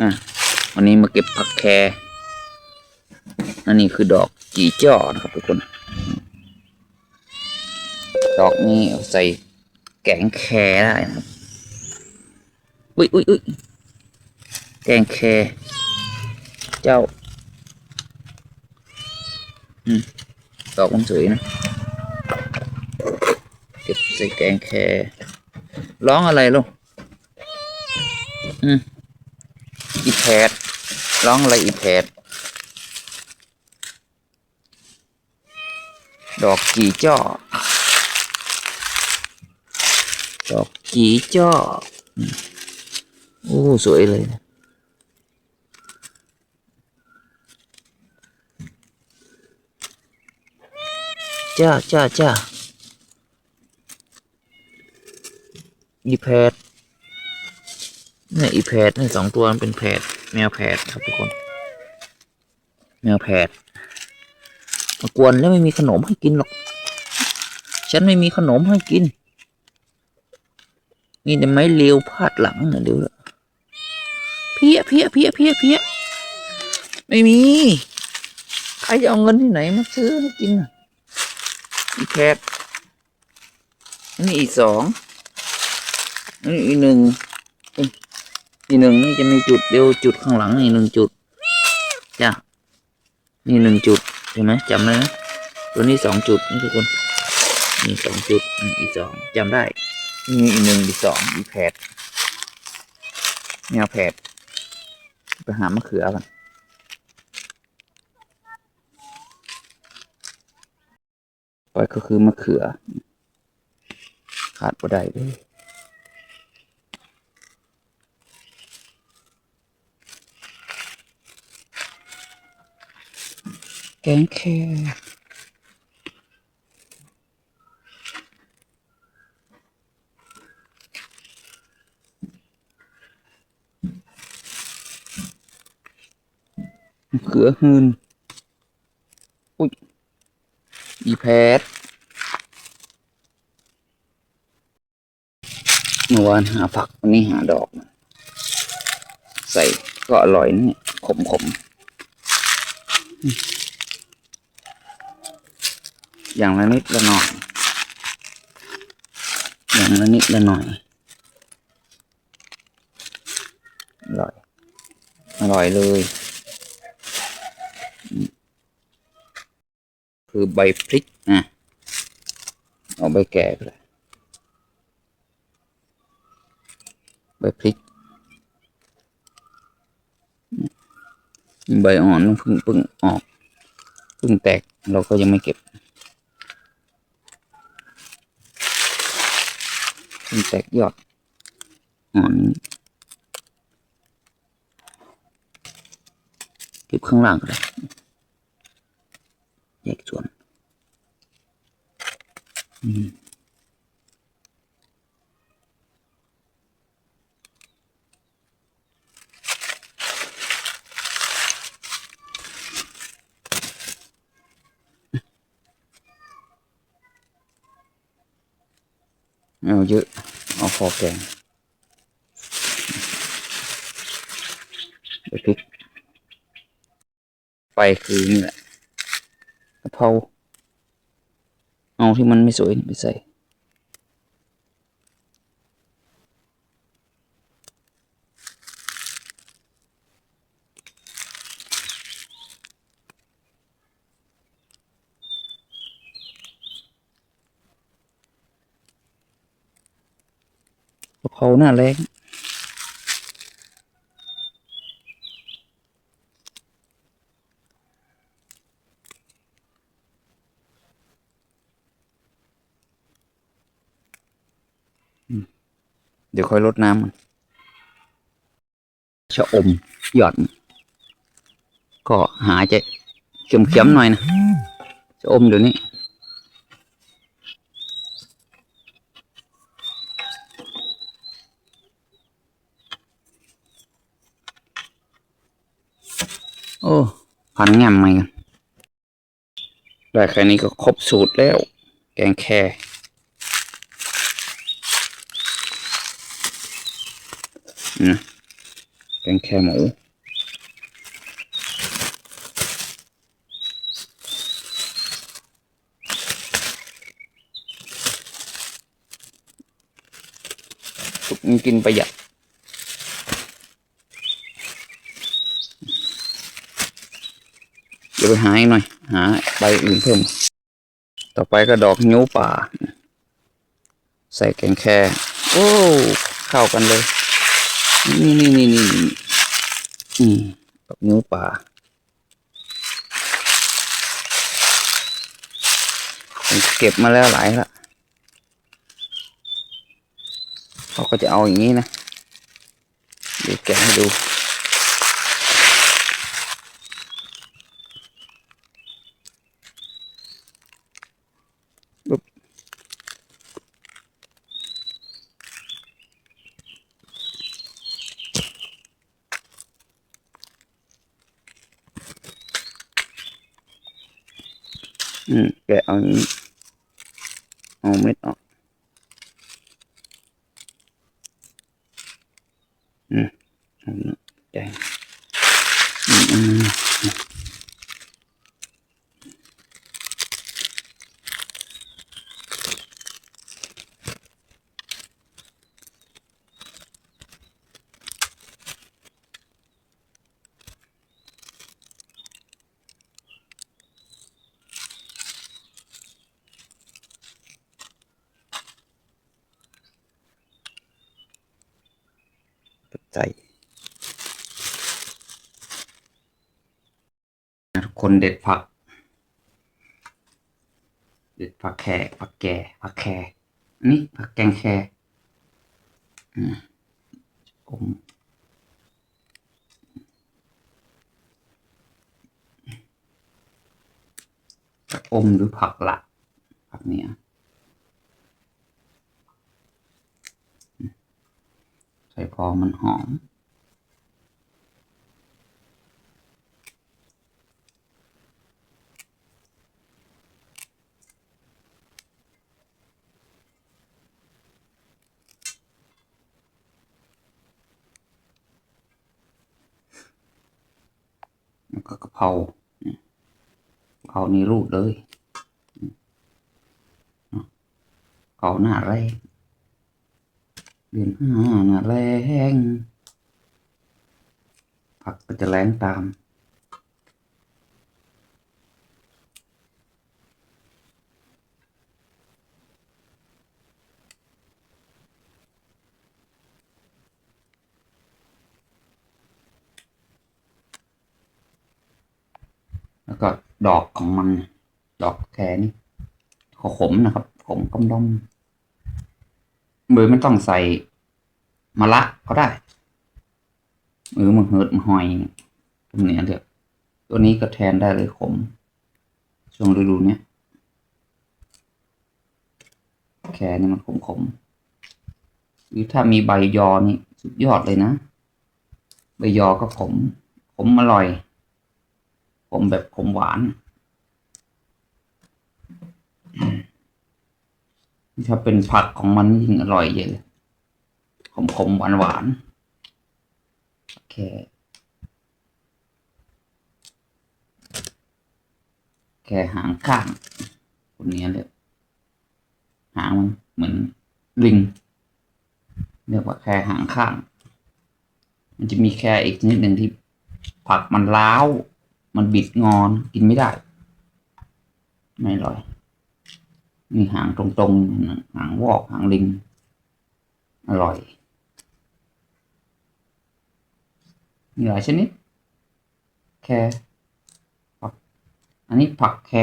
อะวันนี้มาเก็บผักแครอันนี้คือดอกจีจ้อนะครับทุกคน ดอกนี้เอาใส่แกงแครได้นะครับ อุ้ยอุ้ยอุ้ยแกงแครเจ้า อืมดอกมันสวยนะ เก็บใส่แกงแครร้องอะไรลูกอืม อีแพดร้องอะไรอีแพดดอกจีจ้อ ดอกจีจ้อโอ้สวยเลยนะจ้าจ้าจ้าอีแพด เนี่ยอีแพดเนี่ยสองตัวมันเป็นแพดแมวแพดครับทุกคน แมวแพดมากวนแล้วไม่มีขนมให้กินหรอก ฉันไม่มีขนมให้กินมีแต่ไม้เลียวพาดหลังนะเดี๋ยวเพี้ยเพี้ยเพี้ยเพี้ยเพี้ยไม่มี ใครจะเอาเงินที่ไหนมาซื้อให้กินอีแพดนี่อีกสองนนี้อีกหนึ่ง เอ้ยอีกหนึ่งนี่จะมีจุดเดียวจุดข้างหลังอีกหนึ่งจุดจ้ะนี่หนึ่งจุดใช่ไหมจำได้นะตัวนี้สองจุดนี่ทุกคนนี่สองจุดอีกสองจำได้มีอีกหนึ่งอีกสองอีกแผดแนวแผดไปหามะเขือกันไปก็คือมะเขือ ขาดบ่ได้เลย งแคมะเขือหืนอุ้ย อีแพดเมื่อวานหาผักวันนี้หาดอก ใส่ก็อร่อยนี่ขมขม อย่างละนิดละหน่อย อย่างละนิดละหน่อย อร่อย อร่อยเลย คือใบพริกอะเอาใบแก่ไปเลยใบพริก ใบอ่อนมันเพิ่งเพิ่งออกเพิ่งแตกเราก็ยังไม่เก็บเพิ่ง แตกยอดอ่อนเก็บข้างล่างก็ได้แยกส่วนอืมเอาเยอะ เอาคอแกงไปพริกไปคือนี่แหละกะเพราเอาที่มันไม่สวย ไปใส่ เพราหน้าแรงเดี๋ยวค่อยลดน้ำมันชะอมหยอด ก็หาจะเข็มๆหน่อยนะชะอมเดี๋ยวนี้ โอ้ พันแง่มไหมกันได้แค่นี้ก็ครบสูตรแล้ว แกงแคนะแกงแคหมูกินประหยัด เดี๋ยว ไปหาหน่อย หาใบอื่นเพิ่ม ต่อไปก็ดอกนิ้วป่า ใส่แกงแครโอ้เข้ากันเลย นี่นี่นี่นี่นี่ดอกนิ้วป่าเก็บมาแล้วหลายละเขาก็จะเอาอย่างนี้นะ เดี๋ยวแกะให้ดู ปุ๊บ อืมแกะเอาอย่างนี้เอาเม็ดออก อืมเอาเนื้อใจอืมอืม ใจทุกคนเด็ดผัก เด็ดผักแครผักแก่ผักแครอันนี้ผักแกงแครอมอมผักอมหรือผักละผักเนี้ยอืมใส่ พอมันหอม แล้วก็กะเพรากะเพรานี่รูดเลยเนาะกาหน้าแรง ดือนห้าหนาแรงผักก็จะแรงตามแล้วก็ดอกของมัน ดอกแคนี่ขาขมนะครับ ขมกำดอมเบยไม่ต้องใส่ มะละก็ได้หรือมะเหิดมะหอยตรงนี้เดี๋ยวตัวนี้ก็แทนได้เลยขม ช่วงฤดูเนี้ยแคนี่มันขมขมหรือถ้ามีใบยอนี่สุดยอดเลยนะ ใบยอก็ขม ขมอร่อยผมแบบผมหวานถ้าเป็นผักของมันยิ่งอร่อยเยอะเลย มขมหวานหวานๆโอเคแค่หางข้างคนนี้เลยหางมันเหมือนลิงเรียกว่าแค่หางข้าง มันจะมีแค่อีกชนิดหนึ่งที่ผักมันล้าว มันบิดงอนกินไม่ได้ ไม่อร่อยมีหางตรงๆหางวอกหางลิง อร่อย มีหลายชนิด แครผัก อันนี้ผักแคร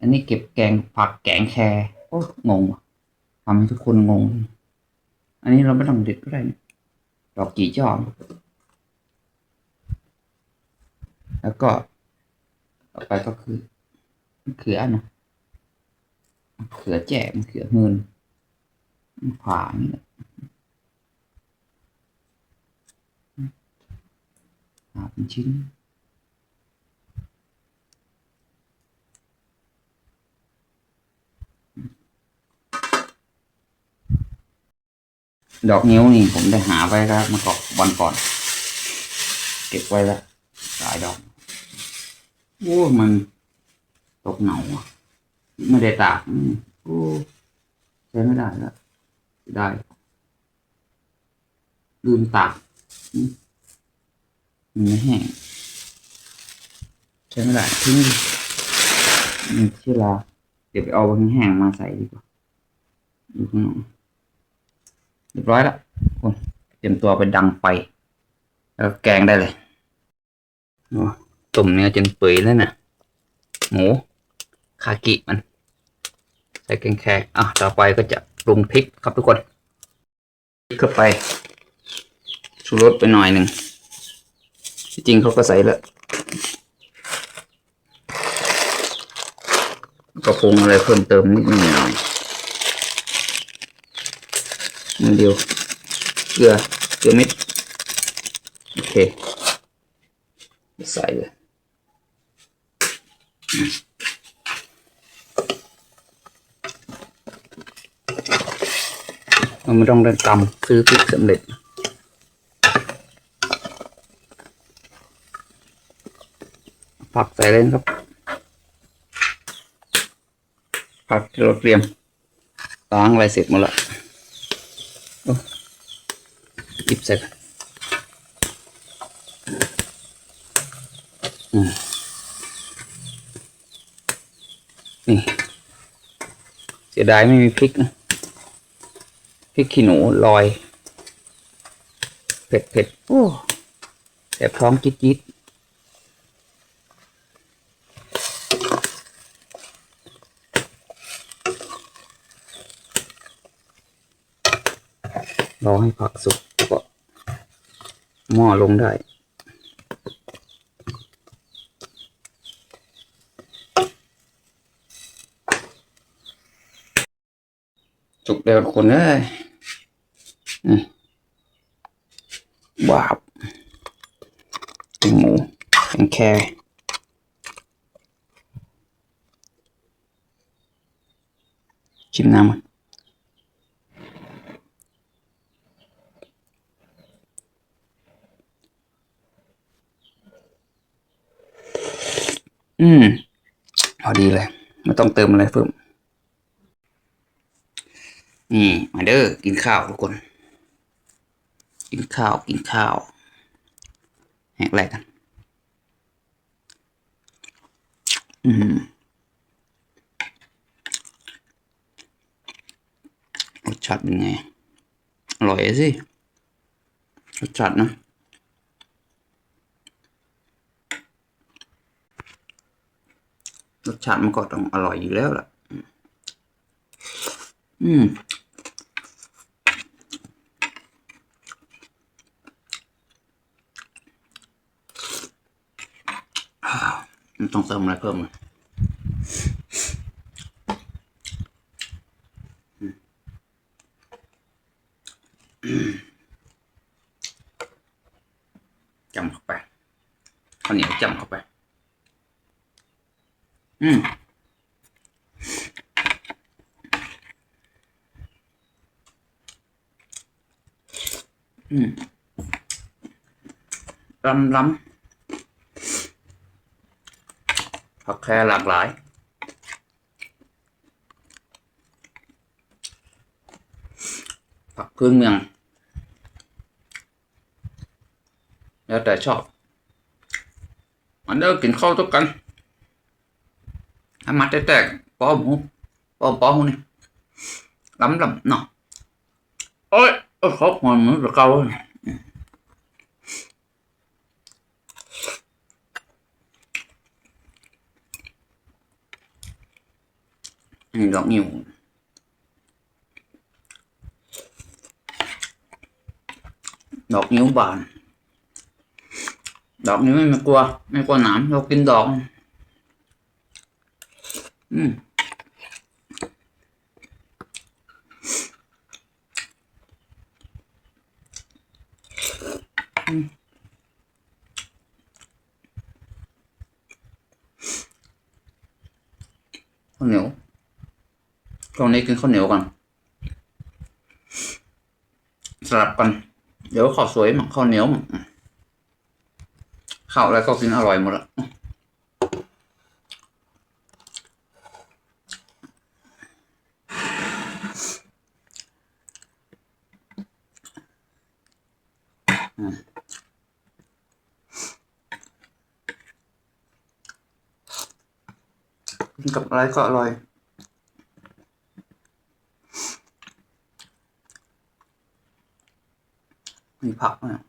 อันนี้เก็บแกงผักแกงแครโอ้งงว่ะทำให้ทุกคนงง อันนี้เราไม่ต้องเด็ดก็ได้ดอกกี่จอมแล้วก็ต่อไปก็คือมะเขือนะมะเขือแจ่มะเขือเงินมะผ่านี่แหละ ผ่าเป็นชิ้นดอกนิ้วนี่ผมได้หาไว้แล้วมาก่อนวันก่อน เก็บไว้แล้วหลายดอกโอ้มันตกเหนาอะไม่ได้ตากอืมโอ้ใช้ไม่ได้แล้วได้ลืมตากอื มันไม่แห้งใช้ไม่ได้ทิ้งดิอืมเชื่อลาเดี๋ยวไปเอาแห้งๆมาใส่ดีกว่าดูข้างนอกเรียบร้อยแล้วคนเตรียมตัวไปดังไฟแล้วแกงได้เลยตุ่มเนื้อจนเปื่อยแล้วน่ะ หมู คากิมัน ใส่แกงแคกอะต่อไปก็จะปรุงพริกครับทุกคนพริกเข้าไปชูรสไปหน่อยหนึ่ง ที่จริงเขาก็ใส่แล้วก็ปรุงอะไรเพิ่มเติมนิดหน่อยมือเดียว เกลือ เกลือเม็ด โอเค ใส่เลยเราไม่ต้องได้ตำซื้อพริกสำเร็จ ผักใส่เลยนะครับ ผักที่เราเตรียมล้างอะไรเสร็จหมดละโอ้หยิบใส่ไปอืมนี่เสียดายไม่มีพริกนะพริกขี้หนูลอย เผ็ดเผ็ดโอ้แสบท้องจิ๊ดจิ๊ด รอให้ผักสุกแล้วก็หม้อลงได้สุกแล้วกคนเอ้ยอืมว้าวเป็นหมูเป็นแครชิมน้ำมัน อืมพอดีเลยไม่ต้องเติมอะไรเพิ่มนี่มาเด้อกินข้าวทุกคน กินข้าวกินข้าวแหกแรกกัน อืมรสชาติเป็นไง อร่อยสิรสชาตินะ สชาติมันก็ต้องอร่อยอยู่แล้วล่ะ อืมต้องเติมอะไรเพิ่มอืมอืมจำเข้าไปข้าวเหนียวจำเข้าไป อืมอืมล้ำล้ำผักแครหลากหลา ยผักพื้นเมืองแล้วแต่ชอบมันเด้อกินข้าวทุกกันให้มัดแตกๆป อืมอืมข้าวเหนียวตรงนี้กินข้าวเหนียวก่อนสลับกัน เดี๋ยวขอสวยหมักข้าวเหนียวข้าวอะไรก็กินอร่อยหมดละ กินกับอะไรก็อร่อย มีผักเนี่ย